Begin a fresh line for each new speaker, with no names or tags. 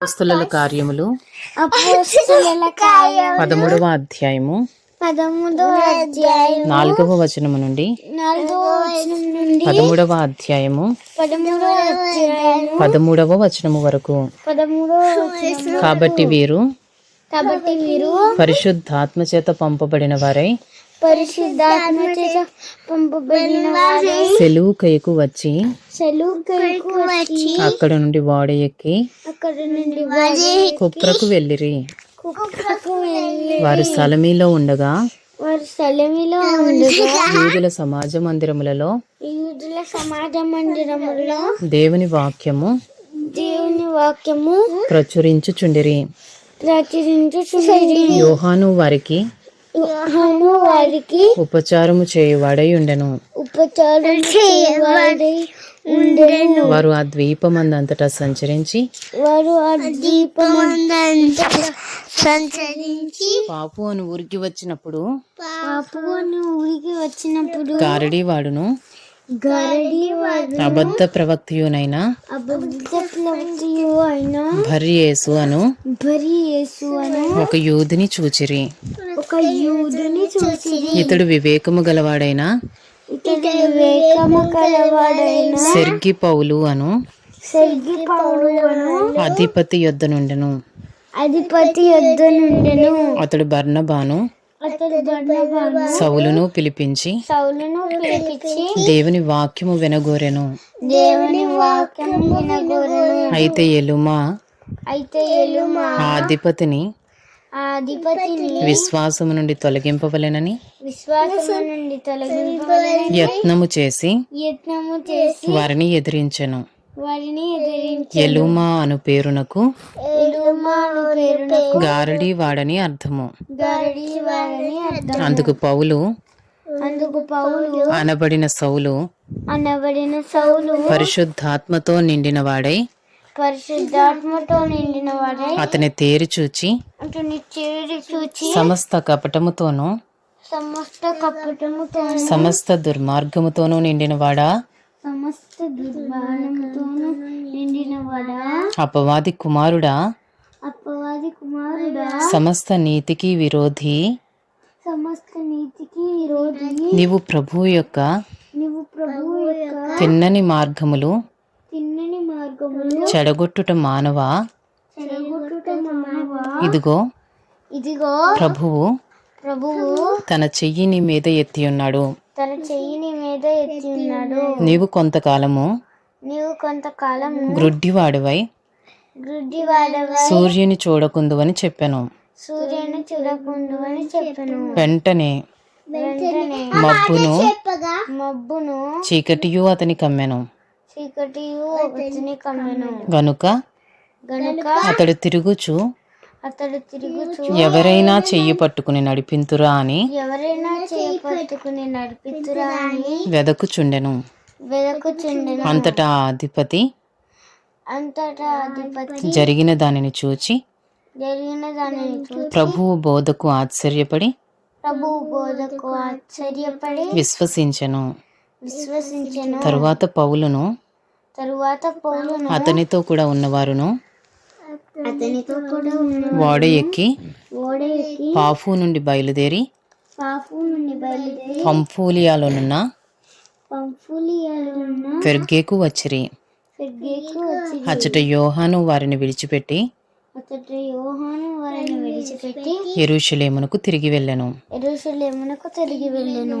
అపోస్తలుల కార్యములు. పదమూడవ అధ్యాయము. నాలుగవ వచనము నుండి. పదమూడవ అధ్యాయము.
పదమూడో అధ్యాయం
పదమూడవ వచనము వరకు. కాబట్టి వీరు
కాబట్టి
వారై
పరిశుద్ధాత్మ చేత పంపబడిన వారై
సెలువు కైకు వచ్చి అక్కడ నుండి వాడ ఎక్కి
అక్కడ నుండి వారి
కుప్రకు వెళ్ళిరి. వారు సలమీలో ఉండగా
వారు స్థలమిలో ఉండగా
యూదుల సమాజ మందిరములలో
యూదుల సమాజ మందిరములో
దేవుని వాక్యము
దేవుని వాక్యము
ప్రచురించుచుండిరి.
ప్రచురించుచుండి
యోహాను వారికి
యోహాను వారికి
ఉపచారము చేయువాడై ఉండెను.
ఉపచారం చేయవాడై ఉండెను.
వారు ఆ ద్వీపమందంతటా సంచరించి
వారు ఆ దీపమంతా సంచరించి
పాపు అని ఊరికి వచ్చినప్పుడు
పాపును ఊరికి వచ్చినప్పుడు
గారడీ వాడును అబద్ధ ప్రవక్తియునైన భర్యేసు అను
అను
ఒక యూదుని చూచిరి.
ఒక యూదుని చూసి
ఇతడు వివేకము గలవాడైన?
ఇతడు వివేకము కలవాడైన
సెర్గి పౌలు అను
సెల్గి పౌలు అను
అధిపతి యొద్ద నుండెను.
అధిపతి యొద్ద నుండెను.
అతడు బర్నబాను సౌలును పిలిపించి
సౌలును పిలిపించి
దేవుని వాక్యము వినగోరెను.
దేవుని వాక్యం వినగోరను.
అయితే ఎలుమా?
అయితే ఎలుమా?
ఆ అధిపతిని విశ్వాసము నుండి తొలగింపవలెనని
విశ్వాసము నుండి
యత్నము చేసి
యత్నము చేసి
వారిని ఎదిరించెను.
వారిని ఎదిరించి
ఎలుమా అను పేరునకు
ఎలుమా అను పేరునకు
గారడీ వాడని అర్థము.
గారడి వారిని అర్థం
అందుకు పౌలు
అందుకు పౌలు
అనబడిన సౌలు
అనబడిన సౌలు
పరిశుద్ధాత్మతో నిండిన వాడై
పరిశుద్ధాత్మతో నిండిన వాడై.
అతని తేరి చూచి
అతని చేరి చూచి
సమస్త కపటముతోనూ
సమస్త కపటముతో
సమస్త దుర్మార్గముతోనూ నిండిన వాడా?
సమస్త దుర్మానంతోను నిండిన వాడా?
అపవాది కుమారుడా?
అప్పవాది కుమారుడా?
సమస్త నీతికి విరోధి?
సమస్త నీతికి విరోధి.
నీవు ప్రభువు యొక్క
నీవు ప్రభువు యొక్క
తిన్నని మార్గములు చెడగొట్టుట మానవా? ఇదిగో
ఇదిగో
ప్రభువు
ప్రభువు
తన చెయ్యి నీ మీద ఎత్తి ఉన్నాడు.
తన చెయ్యిని మీద ఎత్తి ఉన్నాడు.
నీవు కొంతకాలము
నీవు కొంతకాలం
గ్రుడ్డివాడివై
గుడ్డివాడవ
సూర్యుని చూడకుందు అని చెప్పాను.
సూర్యుని చూడకుండు అని చెప్పను.
వెంటనే
వెంటనే
మబ్బును
మబ్బును
చీకటియు అతని కమ్మెను
చీకటియు అతని కమ్మెను
గనుక
గనుక
అతడు తిరుగుచు
అతడు తిరుగుచు
ఎవరైనా చెయ్యి పట్టుకుని నడిపింతురా అని
ఎవరైనా చేపట్టుకుని నడిపితురా అని
వెదకుచుండెను.
వెదకుచుండెను.
అంతటా అధిపతి
అంతటా అధిపతి
జరిగిన దానిని చూచి
జరిగిన దానిని చూసి
ప్రభువు బోధకు ఆశ్చర్యపడి
ప్రభువు బోధకు ఆశ్చర్యపడి
విశ్వసించెను.
విశ్వసించెను.
తరువాత పౌలును
తరువాత పౌలును.
అతనితో కూడా ఉన్నవారును
అతనితో కూడా ఉన్న
వాడ ఎక్కి
ఓడ ఎక్కి
పాఫు నుండి బయలుదేరి
పాపు నుండి బయలుదేరి
పంఫూలియాలోనున్న పెర్గేకు వచ్చిరి.
ఫెర్గేకు వచ్చి
అచ్చట యోహాను వారిని విడిచిపెట్టి
అతడు యోహాను వారిని విడిచిపెట్టి
ఎరుషలేమునకు తిరిగి వెళ్ళెను.
ఎరుసలేమునకు తిరిగి వెళ్ళెను.